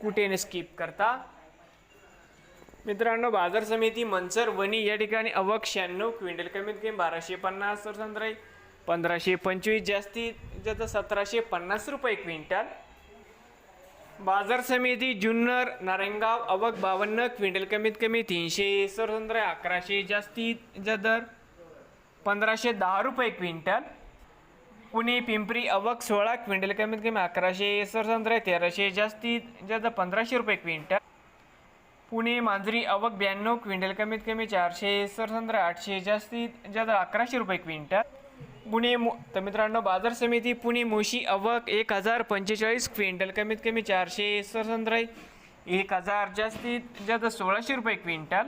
कुठे न स्किप करता? मित्रांनो बाजार समिती मनसर वणी या ठिकाणी अवक शहाण्णव क्विंटल कमीत कमी बाराशे पन्नास तर संत्रा पंधराशे पंचवीस जास्तीत जास्त सतराशे पन्नास रुपये क्विंटल. बाजार समिती जुन्नर नारायणगाव अवक बावन्न क्विंटल कमीत कमी तीनशे सरसंद्र अकराशे जास्तीत जास्त दर पंधराशे दहा रुपये क्विंटल. पुणे पिंपरी अवक सोळा क्विंटल कमीत कमी अकराशे सरसंद्र तेराशे जास्तीत जास्त पंधराशे रुपये क्विंटल. पुणे मांजरी अवक ब्याण्णव क्विंटल कमीत कमी चारशे सरसंद्र आठशे जास्तीत जास्त अकराशे रुपये क्विंटल. पुणे मो तर मित्रांनो बाजार समिती पुणे मोशी अवक एक हजार पंचेचाळीस क्विंटल कमीत कमी चारशे सरसंद्र एक हजार जास्तीत जास्त सोळाशे रुपये क्विंटल.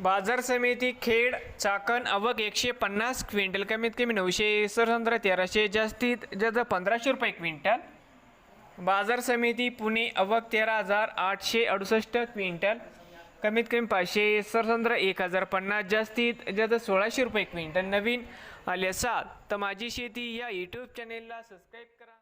बाजार समिती खेड चाकण अवक एकशे पन्नास क्विंटल कमीत कमी नऊशे सरसंद्र तेराशे जास्तीत जास्त पंधराशे रुपये क्विंटल. बाजार समिती पुणे अवक तेरा हजार आठशे अडुसष्ट क्विंटल. कमीत कमी पाचशे सरसंद्र एक हजार पन्नास जास्तीत जास्त सोळाशे रुपये क्विंटल. नवीन आले असाल तर माझी शेती या यूट्यूब चॅनेलला सबस्क्राईब करा.